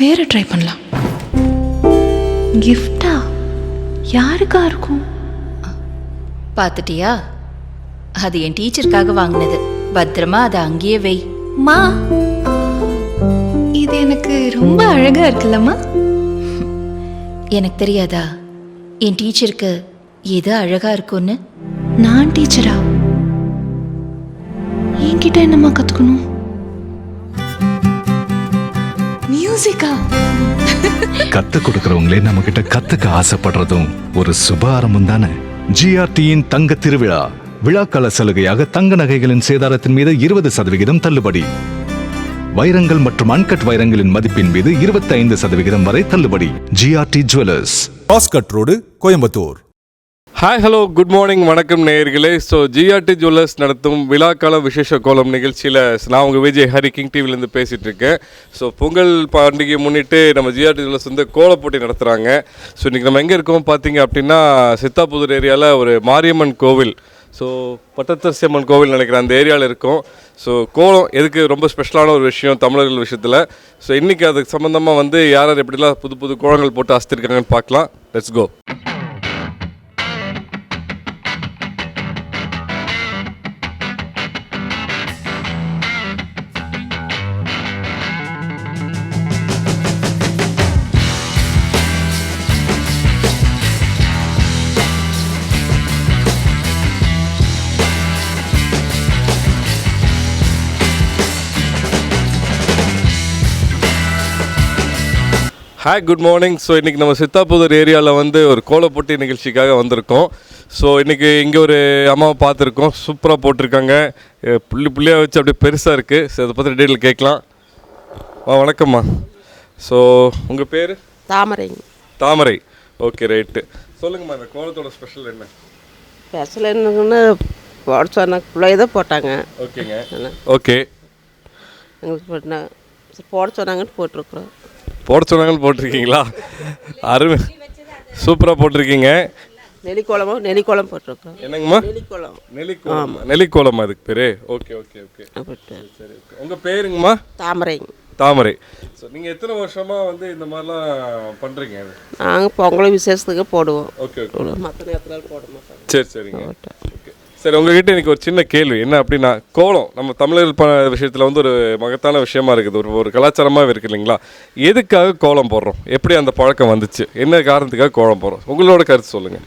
வேற ட்ரை பண்ணலாம். கிஃப்டா யாருக்கா இருக்கும்? பார்த்துட்டியா அது என் டீச்சருக்காக வாங்கினது. பத்திரமா அதை அங்கேயே வை. மா இது எனக்கு ரொம்ப அழகா இருக்குல்லம்மா. எனக்கு தெரியாதா? என் டீச்சருக்கு எது அழகா இருக்கும்னு? நான் டீச்சரா? என்கிட்ட என்னம்மா கத்துக்கணும்? மியூசிக்கா? கத்து கொடுக்கறவங்களே நம்ம கிட்ட கத்துக்க ஆசைப்படுறதும் ஒரு சுப ஆரம்பம் தானே ஜிஆர்டியின் தங்க திருவிழா. விழாக்கால சலுகையாக தங்க நகைகளின் சேதாரத்தின் மீது இருபது சதவிகிதம் தள்ளுபடி. வைரங்கள் மற்றும் அன்கட் வைரங்களின் மதிப்பின் மீது 25% சதவிகிதம் வரை தள்ளுபடி. GRT jewellers road Coimbatore. Hi hello good morning வணக்கம் நேயர்களே. ஸோ ஜிஆர்டி ஜுவல்லர்ஸ் நடத்தும் விழாக்கால விசேஷ கோலம் நிகழ்ச்சியில் நான் உங்கள் விஜய் ஹரி கிங் டிவிலேருந்து பேசிகிட்டு இருக்கேன். ஸோ பொங்கல் பண்டிகையை முன்னிட்டு நம்ம ஜிஆர்டி ஜுவல்லர்ஸ் வந்து கோலப்போட்டி நடத்துகிறாங்க ஸோ இன்றைக்கி நம்ம எங்கே இருக்கோம் பார்த்தீங்க அப்படின்னா சித்தாபுதூர் ஏரியாவில் ஒரு மாரியம்மன் கோவில். ஸோ பட்டத்தரசி அம்மன் கோவில் நினைக்கிறேன் அந்த ஏரியாவில் இருக்கும். ஸோ கோலம் எதுக்கு ரொம்ப ஸ்பெஷலான ஒரு விஷயம் தமிழர்கள் விஷயத்தில். ஸோ இன்றைக்கி அதுக்கு சம்மந்தமாக வந்து யார் யார் எப்படிலாம் புது புது கோலங்கள் போட்டு அசத்திருக்காங்கன்னு பார்க்கலாம். Let's go hi good morning so இன்றைக்கி நம்ம சித்தாபுதூர் ஏரியாவில் வந்து ஒரு கோலப்போட்டி நிகழ்ச்சிக்காக வந்திருக்கோம். ஸோ இன்றைக்கி இங்கே ஒரு அம்மாவை பார்த்துருக்கோம். சூப்பராக போட்டிருக்காங்க. புள்ளி புள்ளியாக வச்சு அப்படியே பெருசாக இருக்குது ஸோ அதை பற்றி டீட்டெயில் கேட்கலாம். ஆ வணக்கம்மா. ஸோ உங்கள் பேர்? தாமரைங்க தாமரை. ஓகே ரைட்டு சொல்லுங்கம்மா இந்த கோலத்தோட ஸ்பெஷல் என்ன? ஸ்பெஷல் என்னங்கன்னு போட சொன்ன பிள்ளைய தான் போட்டாங்க. ஓகேங்க ஓகே எங்களுக்கு போட்டா போட சொன்னாங்கன்னு போட்டிருக்குறோம். போட சொன்னாங்கன்னு போட்டிருக்கீங்களா? அருமை. சூப்பராக போட்டிருக்கீங்க. நெலிக்குழம்பு நெலிக்குழம்பு போட்டிருக்குறோம் என்னங்கம்மா? நெலிக்குழம்பு நெல்லிக்கோலம். நெல்லிக்கோலம் அதுக்கு பேரு? Okay okay okay. சரி உங்கள் பேருங்கம்மா? தாமரைங்க தாமரை. ஸோ நீங்கள் எத்தனை வருஷமாக வந்து இந்த மாதிரிலாம் பண்ணுறீங்க நாங்கள் பொங்கல் விசேஷத்துக்கு போடுவோம். Okay okay. மற்ற நேரத்தில் போட மாட்டோம். சரி சரிங்க. சரி உங்ககிட்ட எனக்கு ஒரு சின்ன கேள்வி. என்ன அப்படின்னா கோலம் நம்ம தமிழர்கள் ப விஷயத்தில் வந்து ஒரு மகத்தான விஷயமா இருக்குது. ஒரு ஒரு கலாச்சாரமாக இருக்கு இல்லைங்களா? எதுக்காக கோலம் போடுறோம்? எப்படி அந்த பழக்கம் வந்துச்சு? என்ன காரணத்துக்காக கோலம் போடுறோம்? உங்களோட கருத்து சொல்லுங்கள்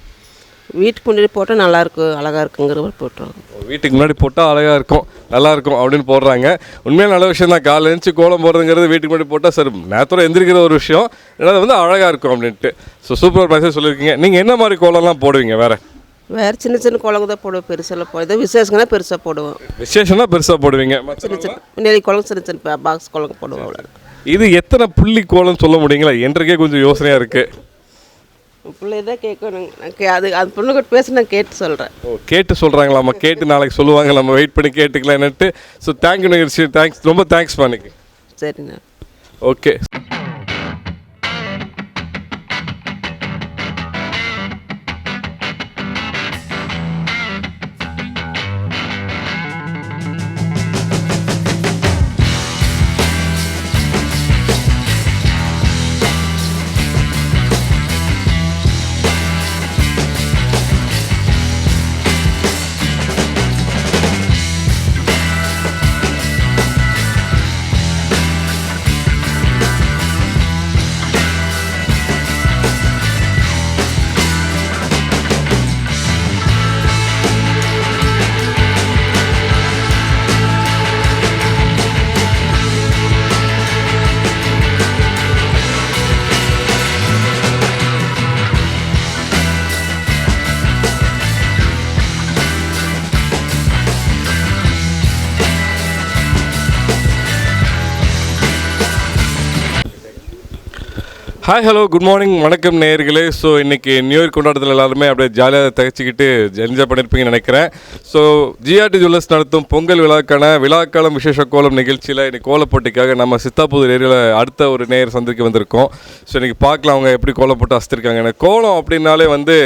வீட்டுக்கு முன்னாடி போட்டால் நல்லா இருக்கும் அழகா இருக்குங்கிற மாதிரி போட்டுருவோம் வீட்டுக்கு முன்னாடி போட்டால் அழகாக இருக்கும் நல்லா இருக்கும் அப்படின்னு போடுறாங்க. உண்மையாக நல்ல விஷயம் தான். காலைல எழுந்துச்சு கோலம் போடுறதுங்கிறது வீட்டுக்கு முன்னாடி போட்டால் சரி நேரத்தோட எந்திரிக்கிற ஒரு விஷயம். ரெண்டாவது வந்து அழகாக இருக்கும் அப்படின்ட்டு. ஸோ சூப்பர் மெசேஜ் சொல்லியிருக்கீங்க. நீங்கள் என்ன மாதிரி கோலம்லாம் போடுவீங்க வேறு? வேறு சின்ன சின்ன குழம்பு தான் போடுவோம் பெருசெல்லாம் போ ஏதோ விசேஷங்கன்னா பெருசாக போடுவோம். விசேஷம்னா பெருசாக போடுவீங்க. சின்ன சின்ன நெலி குழம்பு சின்ன சின்ன பாக்ஸ் குழம்பு போடுவோம் அவ்வளோ இது எத்தனை புள்ளி கோலம்னு சொல்ல முடியுங்களா? என்றைக்கே கொஞ்சம் யோசனையாக இருக்குது பிள்ளை தான் கேட்கணும் நான் கே அது அது பொண்ணு பேசி நான் கேட்டு சொல்கிறேன் ஓ கேட்டு சொல்கிறாங்களாம்மா கேட்டு நாளைக்கு சொல்லுவாங்க நம்ம வெயிட் பண்ணி கேட்டுக்கலாம் என்னட்டு ஸோ தேங்க்யூ நிகழ்ச்சி தேங்க்ஸ் ரொம்ப தேங்க்ஸ் பண்ணிக்கு சரிண்ணா. Okay hi hello good morning வணக்கம் நேயர்களே. ஸோ இன்றைக்கி நியூ இயர் கொண்டாட்டத்தில் எல்லாருமே அப்படியே ஜாலியாக தகச்சிக்கிட்டு என்ஜாய் பண்ணியிருப்பீங்கன்னு நினைக்கிறேன். ஸோ ஜிஆர்டி ஜுவல்லர்ஸ் நடத்தும் பொங்கல் விழாக்கான விழாக்காலம் விசேஷ கோலம் நிகழ்ச்சியில் இன்னைக்கு கோலப்போட்டிக்காக நம்ம சித்தாபுதூர் ஏரியாவில் அடுத்த ஒரு நேயர் சந்திக்க வந்திருக்கோம். ஸோ இன்றைக்கி பார்க்கலாம் அவங்க எப்படி கோலம் அசத்திருக்காங்க எனக்கு கோலம் அப்படின்னாலே வந்து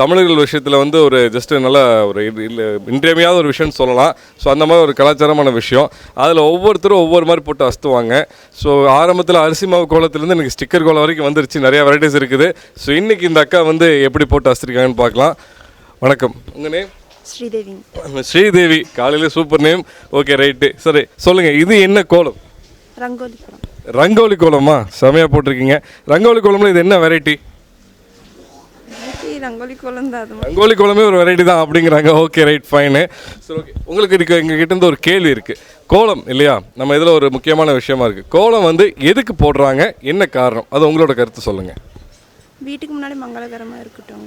தமிழர்கள் விஷயத்தில் வந்து ஒரு ஜஸ்ட் நல்ல ஒரு இது இல்லை இன்றியமையாத ஒரு விஷயம்னு சொல்லலாம். ஸோ அந்த மாதிரி ஒரு கலாச்சாரமான விஷயம். அதில் ஒவ்வொருத்தரும் ஒவ்வொரு மாதிரி போட்டு அஸ்துவாங்க ஸோ ஆரம்பத்தில் அரிசி மாவு கோலத்துலேருந்து எனக்கு ஸ்டிக்கர் கோலம் வரைக்கும் வந்துருச்சு. நிறைய வெரைட்டிஸ் இருக்குது. ஸோ இன்றைக்கி இந்த அக்கா வந்து எப்படி போட்டு அஸ்திருக்காங்கன்னு பார்க்கலாம். வணக்கம். உங்கள் நேம் ஸ்ரீதேவி. ஸ்ரீதேவி. காலையில் சூப்பர் நேம் ஓகே ரைட்டு சரி சொல்லுங்கள் இது என்ன கோலம்? ரங்கோலி படம் ரங்கோலி கோலமா? செமையாக போட்டிருக்கீங்க. ரங்கோலி கோலம்ல இது என்ன வெரைட்டி ரங்கோலி கோலம் தான் அது ரங்கோலி கோலமே ஒரு வெரைட்டி தான் அப்படிங்கிறாங்க. ஓகே ரைட் ஃபைனு சரி ஓகே உங்களுக்கு இருக்க எங்கள் கிட்ட இருந்து ஒரு கேள்வி இருக்குது கோலம் இல்லையா? நம்ம இதில் ஒரு முக்கியமான விஷயமா இருக்குது கோலம் வந்து எதுக்கு போடுறாங்க? என்ன காரணம்? அது உங்களோட கருத்து சொல்லுங்கள் வீட்டுக்கு முன்னாடி மங்களகரமாக இருக்கட்டும்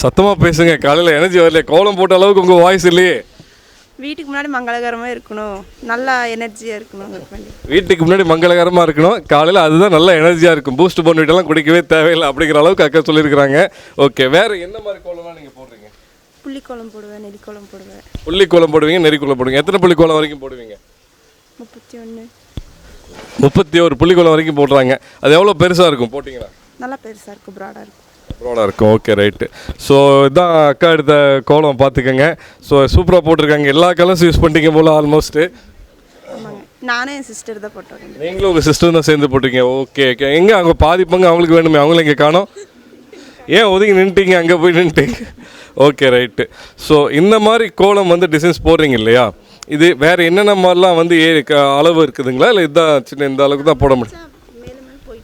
சத்தமாக பேசுங்க. காலையில் எனர்ஜி வரலையே. கோலம் போட்ட அளவுக்கு உங்கள் வாய்ஸ் இல்லையே. வீட்டுக்கு முன்னாடி மங்களகரமாக இருக்கணும். நல்லா எனர்ஜியாக இருக்கணும். வீட்டுக்கு முன்னாடி மங்களகரமாக இருக்கணும். காலையில் அதுதான் நல்ல எனர்ஜியாக இருக்கும். பூஸ்ட் பண்ணிட்டெல்லாம் குடிக்கவே தேவையில்லை அப்படிங்கிற அளவுக்கு அக்கா சொல்லியிருக்கிறாங்க. ஓகே வேறு என்ன மாதிரி கோலம்லாம் நீங்கள் போடுறீங்க? புள்ளிக்கோலம் போடுவேன் நெல்லிக்கோலம் போடுவேன். புள்ளி கோலம் போடுவீங்க நெறி கோலம் போடுவீங்க. எத்தனை புள்ளி கோலம் வரைக்கும் போடுவீங்க? முப்பத்தி ஒன்று முப்பத்தி ஒரு புள்ளி கோலம் வரைக்கும் போடுறாங்க. அது எவ்வளோ பெருசாக இருக்கும்? போட்டிங்கன்னா நல்லா பெருசாக இருக்கும் ப்ராடாக இருக்கும். ப்ரோடாக இருக்கும். ஓகே ரைட்டு ஸோ இதான் அக்கா எடுத்த கோலம் பார்த்துக்கோங்க. ஸோ சூப்பராக போட்டிருக்காங்க. எல்லா கலர்ஸ் யூஸ் பண்ணிட்டீங்க போல் ஆல்மோஸ்ட்டு நானும் என் சிஸ்டர் தான் போட்டோம். நீங்களும் உங்கள் சிஸ்டர் தான் சேர்ந்து போட்டிருக்கீங்க ஓகே ஓகே எங்கே அவங்க பாதி பங்கு அவங்களுக்கு வேணுமே அவங்களும் இங்கே காணோம். ஏன் ஒதுங்கி நின்ட்டீங்க அங்கே போய் நின்ட்டீங்க ஓகே ரைட்டு ஸோ இந்த மாதிரி கோலம் வந்து டிசைன்ஸ் போடுறீங்க இல்லையா? இது வேறு என்னென்ன மாதிரிலாம் வந்து ஏ அளவு இருக்குதுங்களா? இல்லை இதுதான் சின்ன இந்த அளவுக்கு தான் போட முடியும்?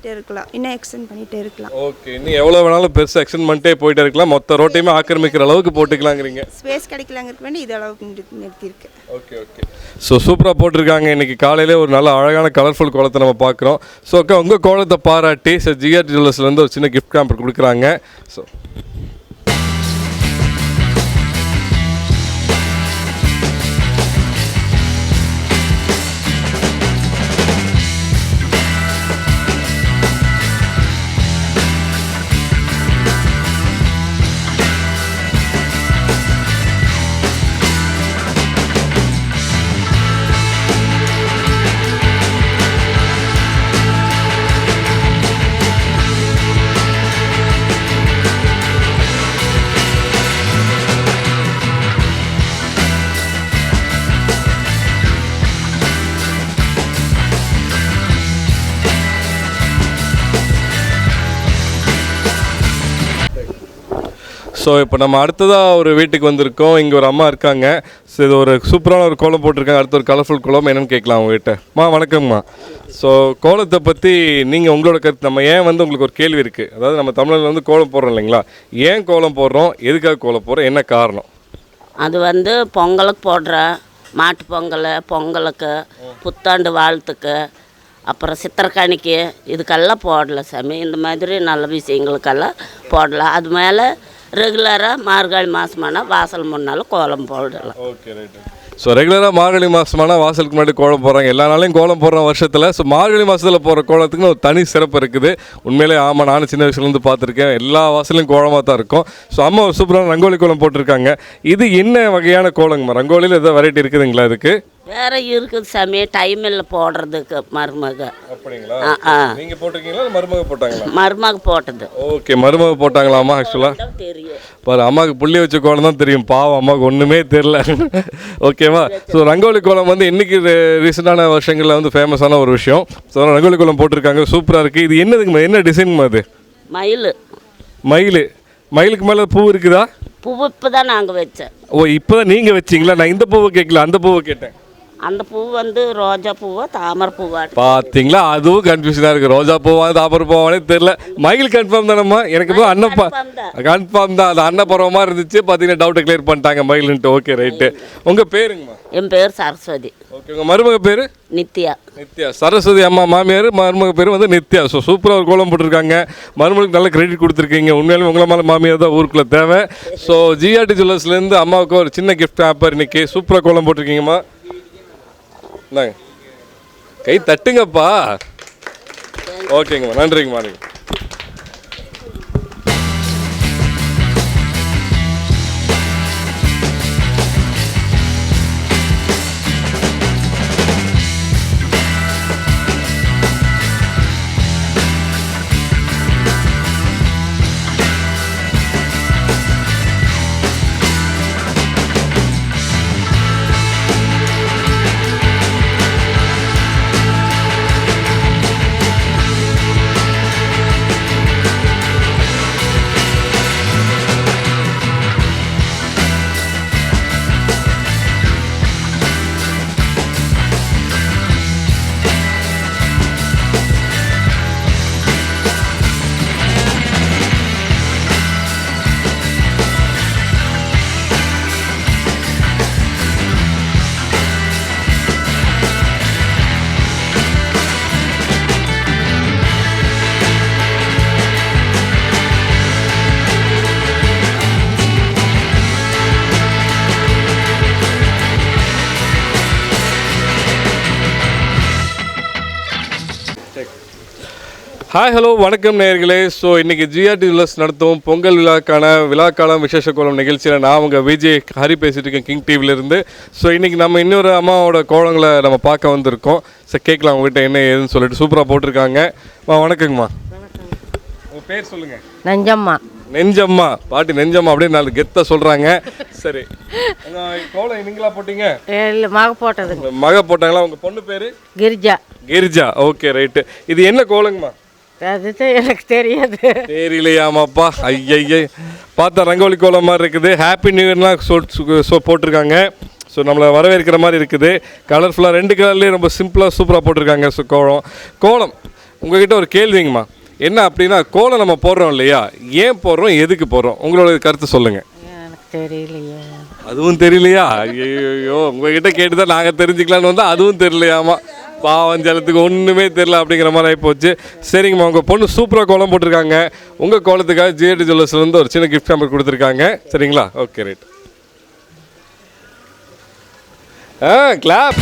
போயிட்டே இருக்கலாம். இன்னும் எக்ஸ்டெண்ட் பண்ணிகிட்டே இருக்கலாம். ஓகே இன்னும் எவ்வளோ வேணாலும் பெருசாக எக்ஸ்டெண்ட் பண்ணிட்டே போயிட்டே இருக்கலாம். மொத்த ரோட்டையுமே ஆக்கிரமிக்கிற அளவுக்கு போட்டுக்கலாங்கிறீங்க. ஸ்பேஸ் கிடைக்கலாங்கிறதுக்கு வேண்டி இது அளவுக்கு நிறுத்தி- நிறுத்தியிருக்கேன் ஓகே ஓகே ஸோ சூப்பராக போட்டிருக்காங்க. இன்னைக்கு காலையிலே ஒரு நல்ல அழகான கலர்ஃபுல் கோலத்தை நம்ம பார்க்குறோம். ஸோ அக்கா உங்கள் கோலத்தை பாராட்டி ஸோ ஜிஆர் ஜுவல்லர்ஸ்லேருந்து ஒரு சின்ன கிஃப்ட் கேம்பர் கொடுக்குறாங்க. ஸோ ஸோ இப்போ நம்ம அடுத்ததாக ஒரு வீட்டுக்கு வந்திருக்கோம். இங்கே ஒரு அம்மா இருக்காங்க. ஸோ இது ஒரு சூப்பரான ஒரு கோலம் போட்டிருக்காங்க. அடுத்த ஒரு கலர்ஃபுல் கோலம். என்னென்னு கேட்கலாம் உங்ககிட்ட. மா வணக்கம்மா. ஸோ கோலத்தை பற்றி நீங்கள் உங்களோட கருத்து. நம்ம ஏன் வந்து உங்களுக்கு ஒரு கேள்வி இருக்குது அதாவது நம்ம தமிழில் வந்து கோலம் போடுறோம் இல்லைங்களா? ஏன் கோலம் போடுறோம்? எதுக்காக கோலம் போடுறோம்? என்ன காரணம்? அது வந்து பொங்கலுக்கு போடுற மாட்டு பொங்கல் பொங்கலுக்கு புத்தாண்டு வாழ்த்துக்கு அப்புறம் சித்திரக்கணிக்கு இதுக்கெல்லாம் போடல சாமி. இந்த மாதிரி நல்ல விஷயங்களுக்கெல்லாம் போடலாம் அது மேலே ரெகுலராக மார்கழி மாதமானா வாசல் முன்னால் கோலம் போடலாம். ஓகே ரைட்டு ஸோ ரெகுலராக மார்கழி மாதமான வாசலுக்கு முன்னாடி கோலம் போடுறாங்க. எல்லா நாளையும் கோலம் போடுறோம் வருஷத்தில் ஸோ மார்கழி மாதத்தில் போகிற கோலத்துக்குன்னு ஒரு தனி சிறப்பு இருக்குது. உண்மையிலே ஆமாம் நானும் சின்ன வயசுலேருந்து பார்த்துருக்கேன். எல்லா வாசலையும் கோலமாக தான் இருக்கும். ஸோ அம்மா சூப்பரான ரங்கோலி கோலம் போட்டிருக்காங்க. இது என்ன வகையான கோலங்கம்மா? ரங்கோலியில் எதாவது வெரைட்டி இருக்குதுங்களா இதுக்கு? வேற இருக்குது சாமி டைம் இல்லை போடுறதுக்கு மருமக. அப்படிங்களா? ஆ நீங்கள் போட்டிருக்கீங்களா மருமக போட்டாங்களா? மருமக போட்டது. ஓகே மருமக போட்டாங்களாம்மா ஆக்சுவலாக தான் தெரியும். பாரு அம்மாவுக்கு புள்ளி வச்ச கோலம் தான் தெரியும். பாவம் அம்மாவுக்கு ஒன்றுமே தெரில ஓகேவா? ஸோ ரங்கோலி கோலம் வந்து இன்னைக்கு ரீசெண்டான வருஷங்களில் வந்து ஃபேமஸான ஒரு விஷயம். ஸோ ரங்கோலி கோலம் போட்டிருக்காங்க. சூப்பராக இருக்குது இது என்னதுங்கம்மா என்ன டிசைனுங்கம்மா அது? மயில். மயில். மயிலுக்கு மேலே பூ இருக்குதா? பூ இப்போ தான் நாங்கள் வச்சேன் ஓ இப்போ தான் நீங்கள் வச்சிங்களா? நான் இந்த பூவை கேட்கல அந்த பூவை கேட்டேன். அந்த பூ வந்து ரோஜா பூவோ தாமரை பூவா பார்த்தீங்களா அதுவும் கன்ஃபியூஷனாக இருக்குது ரோஜா பூவா தாப்பர் பூவானே தெரில மயில் கன்ஃபார்ம் தானம்மா? எனக்கு இப்போ அன்னப்பா. கன்ஃபார்ம் தான். அது அன்னப்பறவமாக இருந்துச்சு. பார்த்தீங்கன்னா டவுட்டை கிளியர் பண்ணிட்டாங்க மயிலுன்ட்டு. ஓகே ரைட்டு உங்கள் பேருங்கம்மா. என் பேர் சரஸ்வதி. ஓகே உங்கள் மருமக பேர்? நித்யா. நித்யா. சரஸ்வதி அம்மா மாமியார் மருமக பேர் வந்து நித்யா. ஸோ சூப்பராக ஒரு கோலம் போட்டிருக்காங்க. மருமகளுக்கு நல்ல கிரெடிட் கொடுத்துருக்கீங்க. உண்மையாலுமே உங்களை மேலே மாமியார் தான் ஊருக்குள்ளே தேவை. ஸோ ஜிஆர்டி ஜுவல்லர்ஸ்லேருந்து அம்மாவுக்கு ஒரு சின்ன கிஃப்ட் ஆப்பர் இன்னைக்கு. சூப்பராக கோலம் போட்டிருக்கீங்கம்மா. இந்தாங்க. கை தட்டுங்கப்பா. ஓகேங்கம்மா. நன்றிங்கம்மா நீங்கள் ஹாய் ஹலோ வணக்கம் நேயர்களே. ஸோ இன்னைக்கு ஜிஆர்டி ஜுவல்லர்ஸ் நடத்தும் பொங்கல் விழாக்கான விழாக்காலம் விசேஷ கோலம் நிகழ்ச்சியில் நான் உங்கள் விஜய் ஹரி பேசிட்டு இருக்கேன் கிங் டிவிலேருந்து ஸோ இன்னைக்கு நம்ம இன்னொரு அம்மாவோட கோலங்களை நம்ம பார்க்க வந்திருக்கோம். ஸோ கேட்கலாம் உங்ககிட்ட என்ன ஏதுன்னு சொல்லிட்டு சூப்பராக போட்டிருக்காங்க. அம்மா வணக்கங்கம்மா. உங்கள் பேர் சொல்லுங்கள் நஞ்சம்மா. நெஞ்சம்மா. பாட்டி நெஞ்சம்மா அப்படியே நாலு கெத்தாக சொல்கிறாங்க சரி. கோலம் நீங்களா போட்டீங்க? இல்லை மக உங்க மக போட்டாங்களா? உங்கள் பொண்ணு பேர்? கிரிஜா. கிரிஜா. ஓகே ரைட்டு இது என்ன கோலங்கம்மா? அதுதான் எனக்கு தெரியாது. தெரியலையாமாப்பா. ஐயய்ய பார்த்தா ரங்கோலி கோலம் மாதிரி இருக்குது. ஹாப்பி நியூ இயர்லாம் சொ போட்டிருக்காங்க. ஸோ நம்மளை வரவேற்கிற மாதிரி இருக்குது. கலர்ஃபுல்லாக ரெண்டு கலர்லேயும் ரொம்ப சிம்பிளாக சூப்பராக போட்டிருக்காங்க ஸோ கோலம். கோலம் உங்ககிட்ட ஒரு கேள்விங்கம்மா என்ன அப்படின்னா கோலம் நம்ம போடுறோம் இல்லையா? ஏன் போடுறோம்? எதுக்கு போடுறோம்? உங்களோட கருத்து சொல்லுங்கள் தெரியலையே. அதுவும் தெரியலையா? ஐயோ உங்ககிட்ட கேட்டு தான் நாங்கள் தெரிஞ்சுக்கலான்னு வந்தால் அதுவும் தெரியலையாமா? பாவம் ஜலத்துக்கு ஒன்றுமே தெரில அப்படிங்கிற மாதிரி ஆகிப்போச்சு சரிங்கம்மா உங்கள் பொண்ணு சூப்பராக கோலம் போட்டிருக்காங்க. உங்கள் கோலத்துக்காக ஜிஎடி ஜுவல்லர்ஸ்லேருந்து ஒரு சின்ன கிஃப்ட் நம்பர் கொடுத்துருக்காங்க. சரிங்களா? Okay right ah clap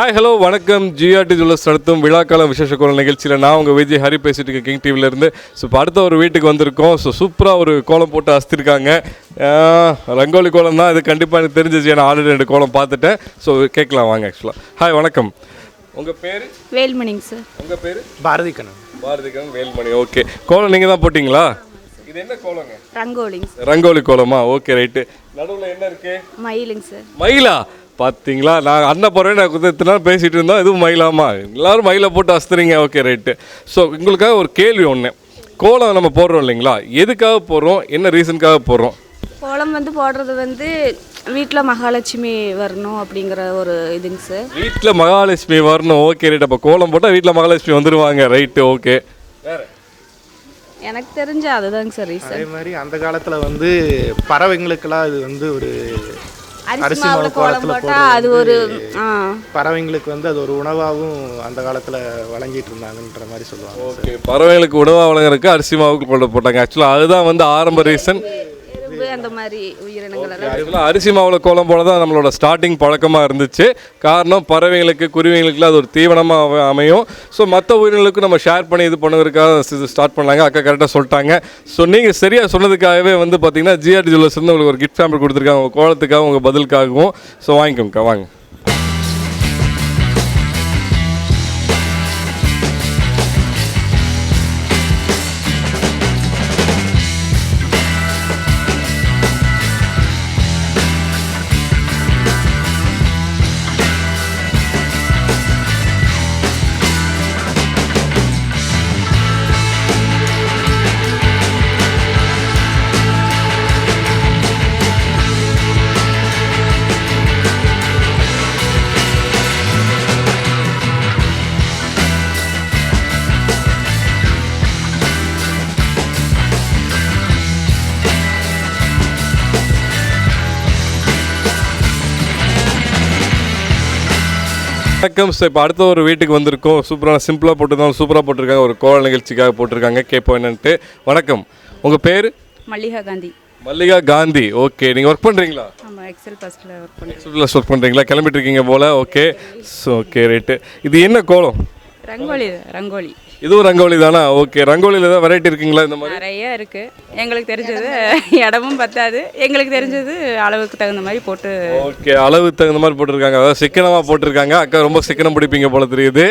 hi hello வணக்கம். ஜிஆர்டி ஜுவல்லர்ஸ் நடத்தும் விழாக்கால விசேஷ கோலம் நிகழ்ச்சியில் நான் உங்கள் விஜய் ஹரி பேசிட்டு இருக்கேன் கிங் டிவிலேருந்து ஸோ இப்போ அடுத்த ஒரு வீட்டுக்கு வந்திருக்கோம். ஸோ சூப்பராக ஒரு கோலம் போட்டு அஸ்திருக்காங்க ஆஹ், ரங்கோலி கோலம் தான். இது கண்டிப்பாக எனக்கு தெரிஞ்சிச்சு. ஏன்னா ஆல்ரெடி ரெண்டு கோலம் பார்த்துட்டேன். ஸோ கேட்கலாம் வாங்க ஆக்சுவலாக ஹாய் வணக்கம். உங்கள் பேர்? வேல்மணிங்க சார் உங்கள் பேர்? பாரதி கண்ணன் பாரதிகரன் வேல்மணி. ஓகே கோலம் நீங்கள் தான் போட்டிங்களா? இது என்ன கோலங்க? ரங்கோலிங்க ரங்கோலி கோலமா? ஓகே ரைட்டு நடுவில் என்ன இருக்கு? மயிலுங்க சார் மயிலா? பார்த்தீங்களா நான் அண்ணன் போகிறேன் நான் இத்தனை நாள் பேசிகிட்டு இருந்தோம். இதுவும் மயிலாமா? எல்லாரும் மயிலை போட்டு அஸ்துறீங்க ஓகே ரைட்டு ஸோ உங்களுக்காக ஒரு கேள்வி ஒன்று கோலம் நம்ம போடுறோம் இல்லைங்களா? எதுக்காக போடுறோம்? என்ன ரீசனுக்காக போடுறோம்? கோலம் வந்து போடுறது வந்து வீட்டில் மகாலட்சுமி வரணும் அப்படிங்கிற ஒரு இதுங்க சார். வீட்டில் மகாலட்சுமி வரணும். ஓகே ரைட் அப்போ கோலம் போட்டால் வீட்டில் மகாலட்சுமி வந்துடுவாங்க ரைட்டு ஓகே வேறு? எனக்கு தெரிஞ்ச அதுதாங்க சார் ரீசன் அதே மாதிரி அந்த காலத்தில் வந்து பறவைங்களுக்கெல்லாம் இது வந்து ஒரு அரிசி மாவு கோலம் கோலத்தில் போட்டா அது ஒரு பறவைங்களுக்கு வந்து அது ஒரு உணவாகவும் அந்த காலத்தில் வழங்கிட்டு இருந்தாங்கன்ற மாதிரி சொல்லுவாங்க ஓகே பறவைகளுக்கு உணவாக வழங்குறதுக்கு அரிசி மாவுக்கு கொண்டு போட்டாங்க. ஆக்சுவலாக அதுதான் வந்து ஆரம்ப ரீசன் அந்த மாதிரி உயிரினங்கள் எல்லாம் அரிசி மாவில் கோலம் போல தான் நம்மளோட ஸ்டார்டிங் பழக்கமாக இருந்துச்சு. காரணம் பறவைங்களுக்கு குருவிங்களுக்குலாம் அது ஒரு தீவனமாக அமையும். ஸோ மற்ற உயிரினங்களுக்கும் நம்ம ஷேர் பண்ணி இது பண்ணுறதுக்காக ஸ்டார்ட் பண்ணாங்க அக்கா கரெக்டாக சொல்லிட்டாங்க. ஸோ நீங்கள் சரியாக சொன்னதுக்காகவே வந்து பார்த்தீங்கன்னா ஜிஆர்டி ஜுவல்லர்ஸ் வந்து உங்களுக்கு ஒரு கிஃப்ட் ஃபேமிலி கொடுத்துருக்காங்க. உங்கள் கோலத்துக்காக உங்கள் பதிலுக்காகவும். ஸோ வாங்கிக்கோங்கக்கா வாங்க. வணக்கம். ஸோ இப்போ அடுத்த ஒரு வீட்டுக்கு வந்திருக்கோம். சூப்பரான சிம்பிளாக போட்டிருந்தாலும் சூப்பராக போட்டிருக்காங்க. ஒரு கோல நிகழ்ச்சிக்காக போட்டிருக்காங்க. கேட்போம் என்னன்ட்டு. வணக்கம். உங்கள் பேர்? மல்லிகா காந்தி. மல்லிகா காந்தி. ஓகே நீங்கள் ஒர்க் பண்ணுறீங்களா ஆமாம் எக்ஸல் ஃபஸ்ட்டில் ஒர்க் பண்ணி சுற்றுலா ஒர்க் பண்ணுறீங்களா கிளம்பிட்டு இருக்கீங்க போல். ஓகே ஸோ ஓகே ரைட்டு இது என்ன கோலம்? ரங்கோலி ரங்கோலி. இதுவும் ரங்கோலி தானா? ஓகே ரங்கோலியில் ஏதாவது வெரைட்டி இருக்குங்களா இந்த மாதிரி? நிறைய இருக்கு. எங்களுக்கு தெரிஞ்சது இடமும் பத்தாது. எங்களுக்கு தெரிஞ்சது அளவுக்கு தகுந்த மாதிரி போட்டு ஓகே அளவு தகுந்த மாதிரி போட்டிருக்காங்க. அதாவது சிக்கனமாக போட்டிருக்காங்க. அக்கா ரொம்ப சிக்கனம் பிடிப்பீங்க போல தெரியுது.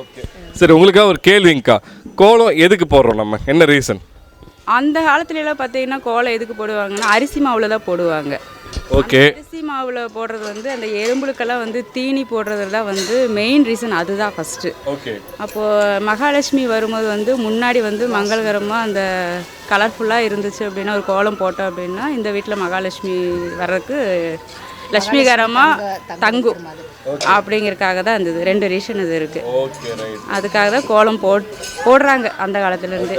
ஓகே சரி உங்களுக்காக ஒரு கேள்விங்கக்கா. கோலம் எதுக்கு போடுறோம் நம்ம? என்ன ரீசன் அந்த காலத்துலலாம் பார்த்தீங்கன்னா கோலம் எதுக்கு போடுவாங்கன்னா அரிசி மாவில் தான் போடுவாங்க. ஓகே. அரிசி மாவில் போடுறது வந்து அந்த எறும்புகளுக்கெல்லாம் வந்து தீனி போடுறது தான் வந்து மெயின் ரீசன் அதுதான் ஃபஸ்ட்டு ஓகே. அப்போது மகாலட்சுமி வரும்போது வந்து முன்னாடி வந்து மங்களகரமாக அந்த கலர்ஃபுல்லாக இருந்துச்சு அப்படின்னா ஒரு கோலம் போட்டோம் அப்படின்னா இந்த வீட்டில் மகாலட்சுமி வர்றதுக்கு லட்சுமிகரமாக தங்கும். அப்படிங்கிறதுக்காக தான் இருந்தது ரெண்டு ரீசன் இது இருக்குது ஓகே ரைட் அதுக்காக தான் கோலம் போட் போடுறாங்க அந்த காலத்துலேருந்து.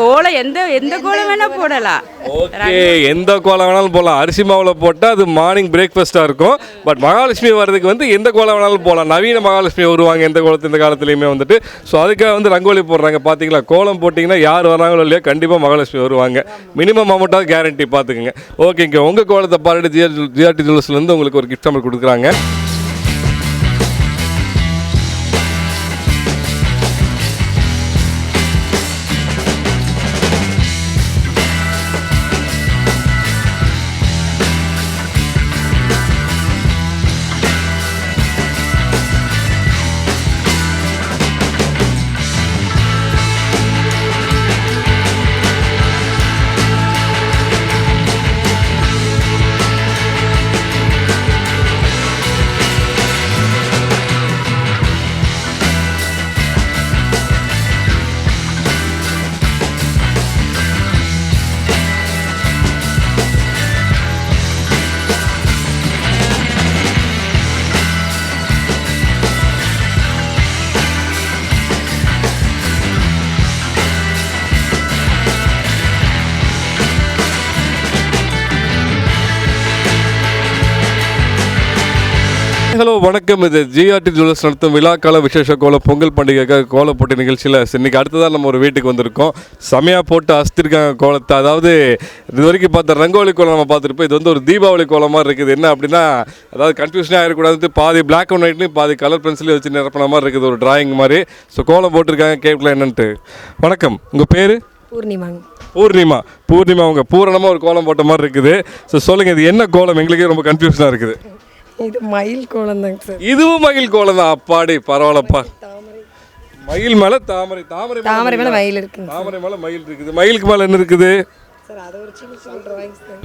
கோலம் எந்த எந்த கோலம் வேணால் போடலாம் ஓகே எந்த கோலம் வேணாலும் போடலாம். அரிசி மாவுல போட்டால் அது மார்னிங் பிரேக்ஃபாஸ்ட்டாக இருக்கும். பட் மகாலட்சுமி வர்றதுக்கு வந்து எந்த கோலம் வேணாலும் போகலாம் நவீன மகாலட்சுமி வருவாங்க எந்த கோலத்து இந்த காலத்துலையுமே வந்துட்டு. ஸோ அதுக்காக வந்து ரங்கோலி போடுறாங்க. பார்த்தீங்களா கோலம் போட்டிங்கன்னா யார் வராங்களோ இல்லையோ கண்டிப்பாக மகாலட்சுமி வருவாங்க. மினிமம் அமௌண்ட்டாக கேரண்டி பார்த்துக்குங்க ஓகேங்க உங்கள் கோலத்தை பாருட்டு ஜிஆர் ஜிஆர்டி இருந்து உங்களுக்கு ஒரு கிஃப்ட் நம்பர் கொடுக்குறாங்க. ஹலோ வணக்கம். இது ஜிஆர்டி ஜுவல்லர்ஸ் நடத்தும் விழாக்கால விசேஷ கோல பொங்கல் பண்டிகைக்காக கோல போட்டி நிகழ்ச்சியில் இன்னைக்கு அடுத்ததாக நம்ம ஒரு வீட்டுக்கு வந்திருக்கோம். செமையாக போட்டு அஸ்திருக்காங்க கோலத்தை. அதாவது இது வரைக்கும் பார்த்த ரங்கோலி கோலம் நம்ம பார்த்துருப்போம். இது வந்து ஒரு தீபாவளி கோலம் மாதிரி இருக்குது. என்ன அப்படின்னா அதாவது கன்ஃபியூஷனாக ஆகிடக்கூடாது பாதி பிளாக் அண்ட் ஒயிட்லையும் பாதி கலர் பென்சிலையும் வச்சு நிரப்பின மாதிரி இருக்குது. ஒரு டிராயிங் மாதிரி. ஸோ கோலம் போட்டிருக்காங்க. கேட்கலாம் என்னன்ட்டு. வணக்கம். உங்கள் பேர்? பூர்ணிமாங்க பூர்ணிமா. பூர்ணிமா அவங்க பூரணமாக ஒரு கோலம் போட்ட மாதிரி இருக்குது. ஸோ சொல்லுங்கள் இது என்ன கோலம்? எங்களுக்கே ரொம்ப கன்ஃபியூஷனாக இருக்குது. இது மயில் கோலம் தாங்க சார். இதுவும் மயில் கோலம் தான். அப்பாடி பரவாயில்லப்பா. மயில் மேல தாமரை தாமரை தாமரை மேலே மயிலா? இருக்குங்க தாமரை மேல மயில் இருக்குது. மயிலுக்கு மேல என்ன இருக்குது?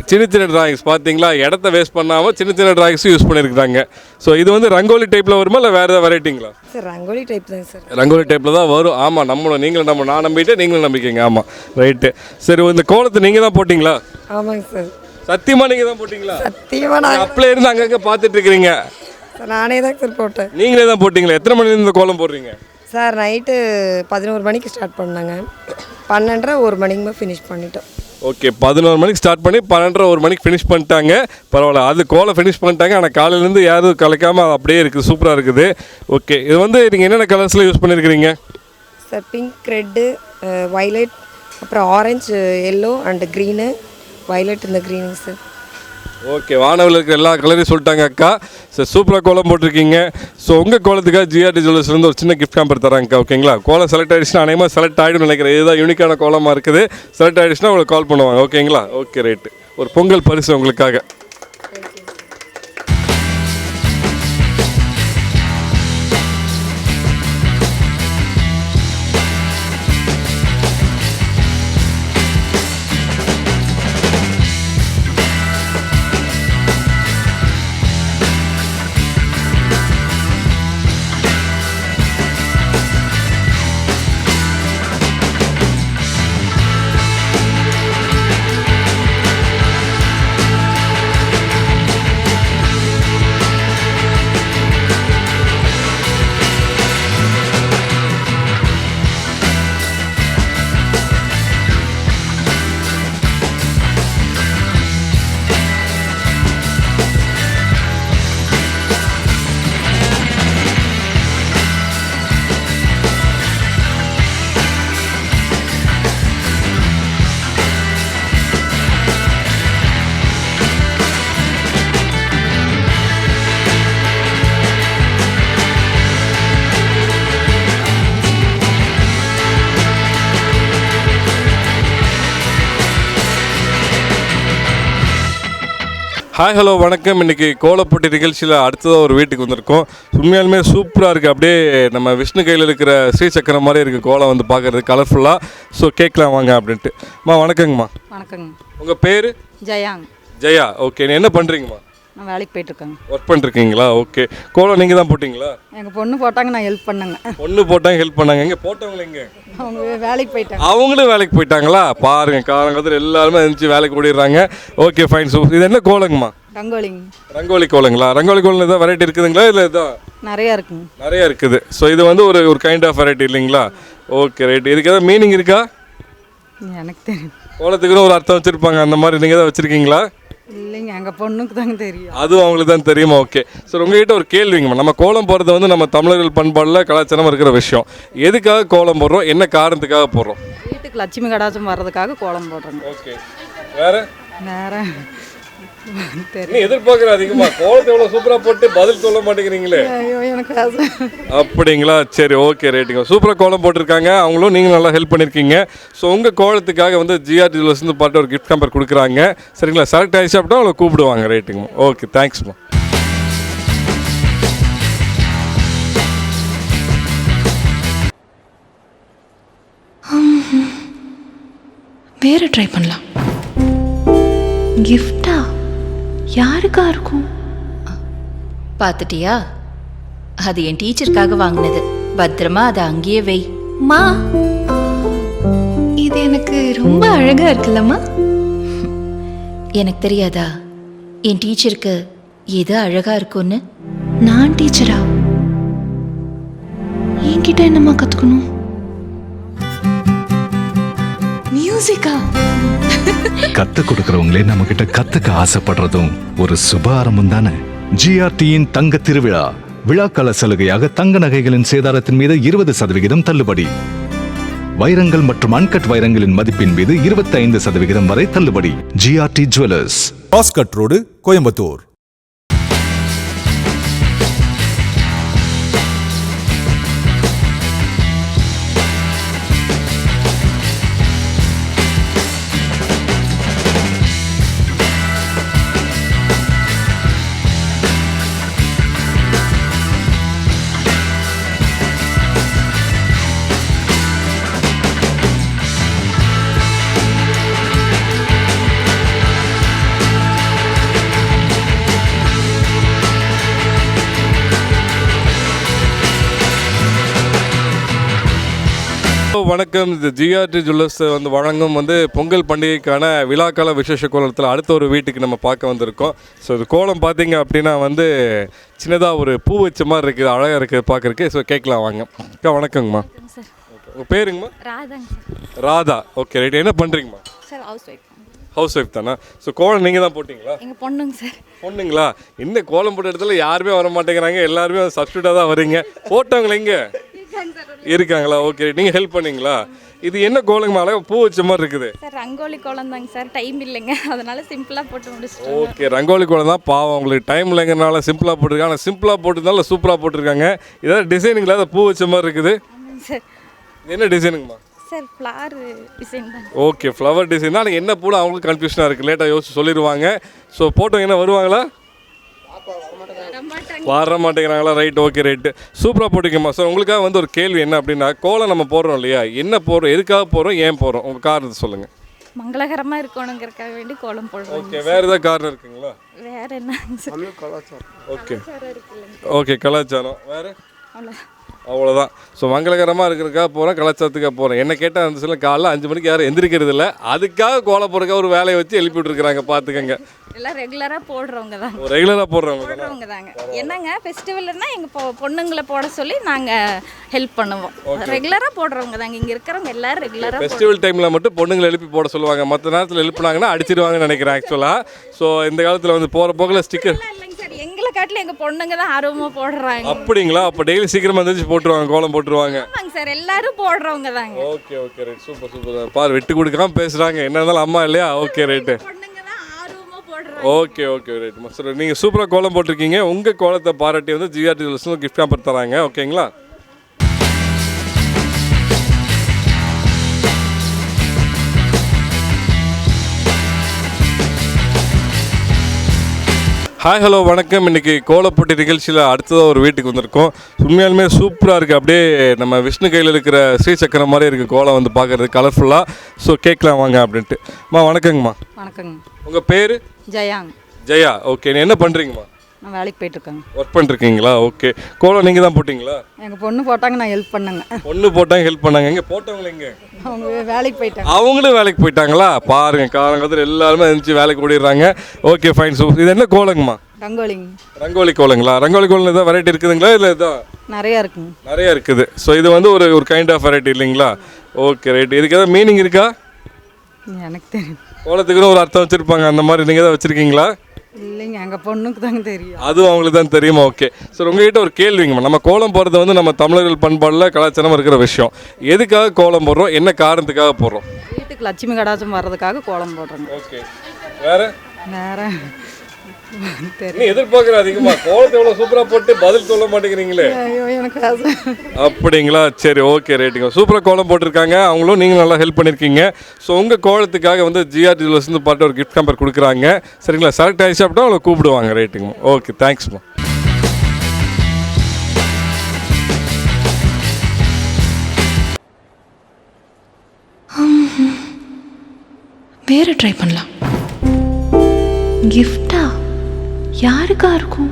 சின்ன சின்ன டிராயிங்ஸ் பார்த்தீங்களா இடத்த வேஸ்ட் பண்ணாமல் சின்ன சின்ன டிராயிங்ஸ் யூஸ் பண்ணியிருக்காங்க ஸோ இது வந்து ரங்கோலி டைப்பில் வருமா? இல்லை வேறு ஏதாவது வெரைட்டிங்களா சார் ரங்கோலி டைப் தாங்க சார். ரங்கோலி டைப்பில் தான் வரும். ஆமாம் நம்மளும் நீங்களும் நம்ம நான் நம்பிட்டு நீங்களும் நம்பிக்கங்க. ஆமாம் ரைட்டு சரி இந்த கோலத்தை நீங்கள் தான் போட்டிங்களா? ஆமாங்க சார். சத்தியமாக நீங்கள் தான் போட்டிங்களா? சத்தியமாக நான் அப்பளே இருந்து அங்கங்கே பார்த்துட்டு இருக்கிறீங்க. நானே தாங்க சார் போட்டேன். நீங்களே தான் போட்டிங்களா எத்தனை மணிலேருந்து இந்த கோலம் போடுறீங்க? சார் நைட்டு பதினோரு மணிக்கு ஸ்டார்ட் பண்ணாங்க. பன்னெண்டரை ஒரு மணிக்கு ஃபினிஷ் பண்ணிட்டோம். ஓகே பதினோரு மணிக்கு ஸ்டார்ட் பண்ணி பன்னெண்டரை ஒரு மணிக்கு ஃபினிஷ் பண்ணிட்டாங்க. பரவாயில்ல அது கோலை ஃபினிஷ் பண்ணிட்டாங்க. ஆனால் காலையிலேருந்து யாரும் கலைக்காமல் அது அப்படியே இருக்குது சூப்பராக இருக்குது. ஓகே இது வந்து நீங்கள் என்னென்ன கலர்ஸில் யூஸ் பண்ணியிருக்கிறீங்க சார் பிங்க் ரெட்டு வைலட் அப்புறம் orange yellow and green violet இந்த க்ரீனுங்க சார் ஓகே வானவில் இருக்கிற எல்லா கலரையும் சொல்லிட்டாங்க அக்கா. சார் சூப்பராக கோலம் போட்டிருக்கீங்க. ஸோ உங்கள் கோலத்துக்காக ஜிஆர்டி ஜுவல்லர்ஸ்லேருந்து ஒரு சின்ன கிஃப்ட் காம்பர் தராங்கக்கா ஓகேங்களா கோலம் செலக்ட் ஆகிடுச்சுன்னா அநேகமாக செலக்ட் ஆகிடும் நினைக்கிறேன். இதுதான் யூனிக்கான கோலமாக இருக்குது. செலக்ட் ஆகிடுச்சுன்னா உங்களுக்கு கால் பண்ணுவாங்க ஓகேங்களா ஓகே ரைட்டு ஒரு பொங்கல் பரிசு உங்களுக்காக. ஹாய் ஹலோ வணக்கம். இன்னைக்கு கோலப்பட்டி நிகழ்ச்சியில் அடுத்ததாக ஒரு வீட்டுக்கு வந்திருக்கோம். உண்மையாலுமே சூப்பராக இருக்குது அப்படியே நம்ம விஷ்ணு கையில் இருக்கிற ஸ்ரீசக்கரம் மாதிரி இருக்குது கோலம் வந்து பார்க்குறது கலர்ஃபுல்லாக ஸோ கேட்கலாம் வாங்க அப்படின்ட்டு. அம்மா வணக்கங்கம்மா. வணக்கங்க. உங்கள் பேர்? ஜெயாங்க ஜெயா. ஓகே நீ என்ன பண்ணுறீங்கம்மா நான் வேலைக்கு போயிட்டுருக்கேங்க. ஒர்க் பண்ணிருக்கீங்களா? ஓகே கோலம் நீங்கள் தான் போட்டிங்களா? எங்கள் பொண்ணு போட்டாங்க நான் ஹெல்ப் பண்ணேங்க. ஒன்று போட்டாங்க ஹெல்ப் பண்ணாங்க. எங்கே போட்டவங்க எங்கே? அவங்க வேலைக்கு போயிட்டாங்க. அவங்களும் வேலைக்கு போயிட்டாங்களா? பாருங்க காலங்காலத்தில் எல்லாருமே எழுந்துச்சு வேலைக்கு ஓடிடுறாங்க. ஓகே ஃபைன் சூப்பர் இது என்ன கோலங்கம்மா? ரங்கோலிங்க. ரங்கோலி கோலங்களா? ரங்கோலி கோலம் ஏதாவது வெரைட்டி இருக்குதுங்களா? இல்லை இதான் நிறையா இருக்குங்க. நிறைய இருக்குது. ஸோ இது வந்து ஒரு ஒரு கைண்ட் ஆஃப் வெரைட்டி இல்லைங்களா? ஓகே ரைட் இதுக்கு ஏதாவது மீனிங் இருக்கா? எனக்கு தெரியும். கோலத்துக்குன்னு ஒரு அர்த்தம் வச்சுருப்பாங்க. அந்த மாதிரி நீங்கள் தான் வச்சுருக்கீங்களா? இல்லைங்க எங்கள் பொண்ணுக்கு தாங்க தெரியும். அதுவும் அவங்களுக்கு தான் தெரியுமா? ஓகே சார் உங்ககிட்ட ஒரு கேள்விங்கம்மா நம்ம கோலம் போடுறது வந்து நம்ம தமிழர்கள் பண்பாடில் கலாச்சாரம் இருக்கிற விஷயம். எதுக்காக கோலம் போடுறோம்? என்ன காரணத்துக்காக போடுறோம்? வீட்டுக்கு லட்சுமி கடாச்சம் வர்றதுக்காக கோலம் போடுறேங்க ஓகே வேற? வேற எதிர்பார்க்குற அதிகமா கோலத்தை எவ்வளோ சூப்பராக போட்டு பதில் சொல்ல மாட்டேங்கிறீங்களே. ஐயோ எனக்கு அது அப்படிங்களா? சரி ஓகே ரைட்டுங்க சூப்பராக கோலம் போட்டிருக்காங்க. அவங்களும் நீங்களும் நல்லா ஹெல்ப் பண்ணியிருக்கீங்க ஸோ உங்கள் கோலத்துக்காக வந்து ஜிஆர் ஜுவல்லர்ஸ்னு பார்த்து ஒரு கிஃப்ட் கம்பர் கொடுக்குறாங்க. சரிங்களா? செலக்ட் ஆயிடுச்சு அப்படின்னா அவங்களை கூப்பிடுவாங்க ரைட்டுங்க ஓகே தேங்க்ஸ்மா வேற ட்ரை பண்ணலாம். கிஃப்டா யாருக்கா இருக்கும்? பார்த்துட்டியா? அது என் டீச்சருக்காக வாங்கினது. பத்திரமா அதை அங்கேயே வை. மா இது எனக்கு ரொம்ப அழகா இருக்குல்லம்மா. எனக்கு தெரியாதா? என் டீச்சருக்கு எது அழகா இருக்கும்னு? நான் டீச்சரா? என்கிட்ட என்னம்மா கத்துக்கணும்? மியூசிக்கா கத்து கொடுக்கறவங்களே நம்ம கிட்ட கத்துக்க ஆசைப்படுறதும் ஒரு சுப ஆரம்பம் தானே ஜிஆர்டியின் தங்க திருவிழா. விழாக்கால சலுகையாக தங்க நகைகளின் சேதாரத்தின் மீது இருபது சதவிகிதம் தள்ளுபடி. வைரங்கள் மற்றும் அன்கட் வைரங்களின் மதிப்பின் மீது 25% சதவிகிதம் வரை தள்ளுபடி. ஜிஆர்டி ஜுவல்லர்ஸ் பாஸ்கட் ரோடு கோயம்புத்தூர் வணக்கம். இது ஜிஆர்டி ஜுவல்லர்ஸ் வந்து வழங்கும் வந்து பொங்கல் பண்டிகைக்கான விழாக்கால விசேஷ கோலத்தில் அடுத்த ஒரு வீட்டுக்கு நம்ம பார்க்க வந்திருக்கோம். ஸோ இது கோலம் பார்த்தீங்க அப்படின்னா வந்து சின்னதாக ஒரு பூ வச்ச மாதிரி இருக்குது அழகாக இருக்குது பார்க்குறக்கு ஸோ கேட்கலாம் வாங்க. அக்கா வணக்கங்கம்மா. உங்கள் பேருங்கம்மா? சார். ராதா. ஓகே ரைட் என்ன பண்ணுறீங்கம்மா sir house wife house wife தானே? ஸோ கோலம் நீங்கள் தான் போட்டிங்களா? எங்கள் பொண்ணுங்க சார். பொண்ணுங்களா? இன்னும் கோலம் போட்ட இடத்துல யாருமே வர மாட்டேங்கிறாங்க எல்லாருமே சப்ஸ்டியூட்டாக தான் வரீங்க. போட்டவங்கள எங்க? இருக்காங்களா? ஓகே நீங்கள் ஹெல்ப் பண்ணீங்களா? இது என்ன கோலங்கம்மா அழகா பூ வச்ச மாதிரி இருக்குது. சார் ரங்கோலி கோலம் தாங்க சார். டைம் இல்லைங்க. அதனால சிம்பிளாக போட்டு முடிச்சிட்டோம். ஓகே ரங்கோலி கோலம் தான் பாவம். உங்களுக்கு டைம் இல்லைங்கிறனால சிம்பிளாக போட்டிருக்காங்க. ஆனால் சிம்பிளாக போட்டதுனால சூப்பராக போட்டிருக்காங்க. ஏதாவது டிசைனிங்கில் அதை பூ வச்ச மாதிரி இருக்குது. சார். என்ன டிசைனுங்கம்மா சார் ஃப்ளார் டிசைன் தான். ஓகே ஃப்ளவர் டிசைன் தான். என்ன பூல அவங்களுக்கு கன்ஃபியூஷனாக இருக்குது லேட்டாக யோசிச்சு சொல்லிடுவாங்க. ஸோ போட்டவங்க என்ன வருவாங்களா? வர மாட்டேங்கிறாங்களா ரைட் ஓகே ரைட்டு சூப்பராக போட்டிருக்கேம்மா. சார் உங்களுக்காக வந்து ஒரு கேள்வி என்ன அப்படின்னா கோலம் நம்ம போடுறோம் இல்லையா? என்ன போடுறோம்? எதுக்காக போடுறோம்? ஏன் போடுறோம்? உங்கள் காரணத்தை சொல்லுங்கள் மங்களகரமாக இருக்கணுங்கிறக்காக வேண்டி கோலம் போடுறோம். ஓகே வேறு ஏதாவது காரணம் இருக்குங்களா? வேற என்னங்க சார் ஓகே ஓகே கலாச்சாரம் வேறு? அவ்வளோ அவ்வளோதான் ஸோ மங்களகரமாக இருக்கிறதுக்காக போகிறேன் கலாச்சாரத்துக்காக போகிறேன் என்ன கேட்டால் அந்த சில காலைல அஞ்சு மணிக்கு யாரும் எந்திரிக்கிறது இல்லை. அதுக்காக கோலம் போடுறதுக்காக ஒரு வேலையை வச்சு எழுப்பி விட்டுருக்குறாங்க பார்த்துக்கங்க எல்லாம் ரெகுலராக போடுறவங்க ஒரு ரெகுலராக போடுறவங்க தானே? போடுறவங்க தாங்க. என்னங்க ஃபெஸ்டிவல்னா எங்கள் பொண்ணுங்களை போட சொல்லி நாங்கள் ஹெல்ப் பண்ணுவோம். ரெகுலராக போடுறவங்க தாங்க. இங்கே இருக்கிறவங்க எல்லாரும் ரெகுலராக ஃபெஸ்டிவல் டைமில் மட்டும் பொண்ணுங்களை எழுப்பி போட சொல்லுவாங்க. மற்ற நேரத்தில் எழுப்புனாங்கன்னா அடிச்சிருவாங்கன்னு நினைக்கிறேன் ஆக்சுவலாக ஸோ இந்த காலத்தில் வந்து போகிற போக்கில் ஸ்டிக்கர் எங்களை காட்டில் எங்கள் பொண்ணுங்க தான் ஆர்வமாக போடுறாங்க. அப்படிங்களா? அப்போ டெய்லி சீக்கிரமாக எழுந்திரிச்சு போட்டுருவாங்க கோலம் போட்டுருவாங்க. ஆமாங்க சார் எல்லாரும் போடுறவங்க தாங்க. Okay okay right super super பார் விட்டு கொடுக்காம பேசுகிறாங்க என்ன இருந்தாலும் அம்மா இல்லையா? Okay right okay okay right sir நீங்கள் சூப்பராக கோலம் போட்டிருக்கீங்க. உங்கள் கோலத்தை பாராட்டி வந்து ஜிஆர்டி கிஃப்ட் காம்பர் தராங்க. ஓகேங்களா ஹாய் ஹலோ வணக்கம். இன்னைக்கு கோலப்பட்டி நிகழ்ச்சியில் அடுத்ததாக ஒரு வீட்டுக்கு வந்திருக்கோம். உண்மையாலுமே சூப்பராக இருக்குது அப்படியே நம்ம விஷ்ணு கையில் இருக்கிற ஸ்ரீசக்கரம் மாதிரி இருக்குது கோலம் வந்து பார்க்குறது கலர்ஃபுல்லாக ஸோ கேட்கலாம் வாங்க அப்படின்ட்டு. அம்மா வணக்கங்கம்மா. வணக்கங்க. உங்கள் பேர்? ஜெயாங்க ஜெயா. ஓகே நீ என்ன பண்ணுறீங்கம்மா நான் வேலைக்கு போயிட்டுருக்கேங்க. ஒர்க் பண்ணிருக்கீங்களா ஓகே கோலம் நீங்கள் தான் போட்டிங்களா? எங்கள் பொண்ணு போட்டாங்க நான் ஹெல்ப் பண்ணேங்க. ஒன்று போட்டாங்க ஹெல்ப் பண்ணாங்க. எங்கே போட்டவங்க எங்கே? அவங்க வேலைக்கு போயிட்டாங்க. அவங்களும் வேலைக்கு போயிட்டாங்களா? பாருங்க காலங்காலத்தில் எல்லாருமே எழுந்துச்சு வேலைக்கு ஓடிடுறாங்க. ஓகே ஃபைன் சூப்பர் இது என்ன கோலங்கம்மா? ரங்கோலிங்க. ரங்கோலி கோலங்களா? ரங்கோலி கோலம் ஏதாவது வெரைட்டி இருக்குதுங்களா? இல்லை இதான் நிறையா இருக்குங்க. நிறைய இருக்குது. ஸோ இது வந்து ஒரு ஒரு கைண்ட் ஆஃப் வெரைட்டி இல்லைங்களா? ஓகே ரைட் இதுக்கு ஏதாவது மீனிங் இருக்கா? எனக்கு தெரியும். கோலத்துக்குன்னு ஒரு அர்த்தம் வச்சுருப்பாங்க. அந்த மாதிரி நீங்கள் தான் வச்சுருக்கீங்களா? இல்லைங்க எங்கள் பொண்ணுக்கு தாங்க தெரியும். அதுவும் அவங்களுக்கு தான் தெரியுமா? ஓகே சார் உங்ககிட்ட ஒரு கேள்விங்கம்மா நம்ம கோலம் போடுறது வந்து நம்ம தமிழர்கள் பண்பாடில் கலாச்சாரம் இருக்கிற விஷயம். எதுக்காக கோலம் போடுறோம்? என்ன காரணத்துக்காக போடுறோம்? வீட்டுக்கு லட்சுமி கடாச்சம் வர்றதுக்காக கோலம் போடுறோங்க. ஓகே வேற? வேற எதிர்பார்க்குற அதிகமாக கோலத்தை எவ்வளோ சூப்பராக போட்டு பதில் சொல்ல மாட்டேங்கிறீங்களே. ஐயோ எனக்கு அது அப்படிங்களா? சரி ஓகே ரைட்டுங்க சூப்பராக கோலம் போட்டிருக்காங்க. அவங்களும் நீங்கள் நல்லா ஹெல்ப் பண்ணியிருக்கீங்க. ஸோ உங்கள் கோலத்துக்காக வந்து ஜிஆர்டி இருந்து பாட்டு ஒரு கிஃப்ட் கம்பர் கொடுக்குறாங்க. சரிங்களா? செலக்ட் ஆகிடுச்சு அப்படின்னா அவங்களை கூப்பிடுவாங்க ரைட்டுங்க ஓகே தேங்க்ஸ்மா வேற ட்ரை பண்ணலாம். கிஃப்டா யாருக்கா இருக்கும்?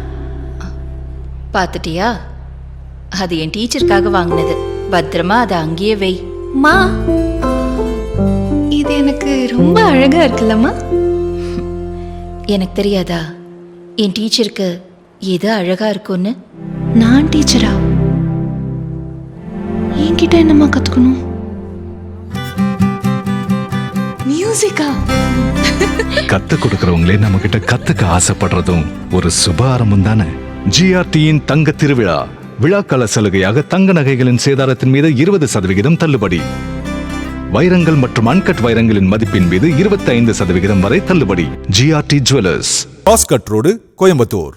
பார்த்துட்டியா? அது என் டீச்சருக்காக வாங்கினது. பத்திரமா அதை அங்கேயே வை. மா இது எனக்கு ரொம்ப அழகா இருக்குல்லம்மா. எனக்கு தெரியாதா? என் டீச்சருக்கு எது அழகா இருக்கும்னு? நான் டீச்சரா? என்கிட்ட என்னம்மா கத்துக்கணும்? மியூசிக்கா? கத்து கொடுக்கறவங்களே நம்ம கிட்ட கத்துக்க ஆசைப்படுறதும் ஒரு சுப ஆரம்பம் தானே ஜிஆர்டியின் தங்க திருவிழா. விழாக்கால சலுகையாக தங்க நகைகளின் சேதாரத்தின் மீது இருபது சதவிகிதம் தள்ளுபடி. வைரங்கள் மற்றும் அன்கட் வைரங்களின் மதிப்பின் மீது இருபத்தி ஐந்து சதவிகிதம் வரை தள்ளுபடி. GRT jewellers road Coimbatore.